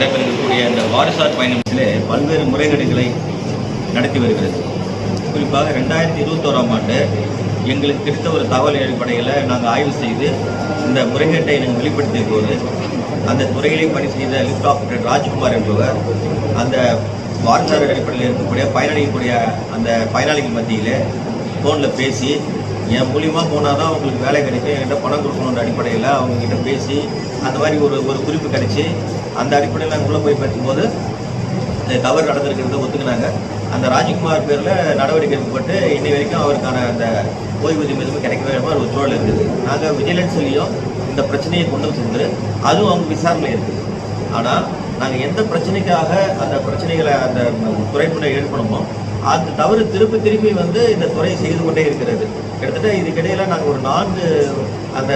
நடைபெறக்கூடிய இந்த வாரிசார் பயணத்திலே பல்வேறு முறைகேடுகளை நடத்தி வருகிறது. குறிப்பாக ரெண்டாயிரத்தி இருபத்தோராம் ஆண்டு எங்களுக்கு கிடைத்த ஒரு தகவல் அடிப்படையில் நாங்கள் ஆய்வு செய்து இந்த முறைகேட்டை நாங்கள் வெளிப்படுத்திய போது அந்த துறையிலே பணி செய்த லிஃப்ட் ஆபரேட்டர் ராஜ்குமார் என்பவர் அந்த வாரிசார் அடிப்படையில் இருக்கக்கூடிய பயனடையக்கூடிய அந்த பயனாளிகள் மத்தியில் ஃபோனில் பேசி என் மூலியமாக போனால் தான் அவங்களுக்கு வேலை கிடைக்கும் என்கிட்ட பணம் கொடுக்கணுன்ற அடிப்படையில் அவங்கக்கிட்ட பேசி அந்த மாதிரி ஒரு ஒரு குறிப்பு கிடைச்சி அந்த அடிப்படையில் நாங்கள் உள்ளே போய் பேசும்போது இந்த தவறு நடந்திருக்கிறத ஒத்துக்கினாங்க. அந்த ராஜ்குமார் பேரில் நடவடிக்கை எடுக்கப்பட்டு இன்னை வரைக்கும் அவருக்கான அந்த ஓய்வூதியம் எதுவுமே கிடைக்கவே மாதிரி ஒரு சூழல் இருக்குது. நாங்கள் விஜிலன்ஸ்லேயும் இந்த பிரச்சனையை கொண்டு சென்று அதுவும் அவங்க விசாரணையில் இருக்குது. ஆனால் நாங்கள் எந்த பிரச்சனைக்காக அந்த பிரச்சனைகளை அந்த துறைமுறை ஏற்படுமோ அந்த தவறு திருப்பி திருப்பி வந்து இந்த துறை செய்து கொண்டே இருக்கிறது. கிட்டத்தட்ட இதுக்கிடையில் நாங்கள் ஒரு நான்கு அந்த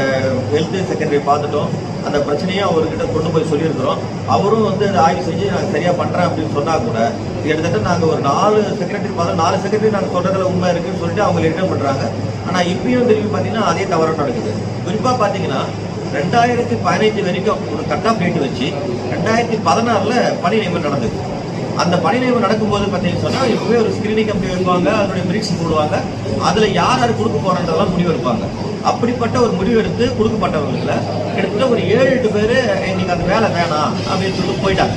ஹெல்த் செகண்டரி பார்த்துட்டோம். அந்த பிரச்சனையும் அவர்கிட்ட கொண்டு போய் சொல்லியிருக்கிறோம். அவரும் வந்து அதை ஆய்வு செஞ்சு நாங்கள் சரியாக பண்ணுறேன் அப்படின்னு சொன்னால் கூட கிட்டத்தட்ட நாங்கள் ஒரு நாலு செக்ரட்டரி பார்த்தோம் நாலு செக்ரட்டரி நாங்கள் சொல்கிறதுல உண்மை இருக்குன்னு சொல்லிட்டு அவங்க ரிட்டர்ன் பண்ணுறாங்க ஆனால் இப்பயும் திரும்பி பார்த்தீங்கன்னா அதே தவறும் நடக்குது. குறிப்பாக பார்த்தீங்கன்னா ரெண்டாயிரத்தி பதினைஞ்சு வரைக்கும் ஒரு கட் ஆஃப் டேட் வச்சு ரெண்டாயிரத்தி பதினாறில் பணி நியமனம் நடந்தது. அந்த பணி நியமனம் நடக்கும்போது பார்த்தீங்கன்னு சொன்னால் இப்போவே ஒரு ஸ்கிரீனிங் கம்பெனி வைப்பாங்க அதனுடைய மெரிட்ஸ் போடுவாங்க. அதில் யார் யார் கொடுக்க போகிறன்றதெல்லாம் முடிவு எடுப்பாங்க. அப்படிப்பட்ட ஒரு முடிவு எடுத்து கொடுக்கப்பட்டவர்களில் கிட்டத்தட்ட ஒரு ஏழு எட்டு பேர் எங்களுக்கு அந்த வேலை வேணாம் அப்படின்னு சொல்லிட்டு போயிட்டாங்க.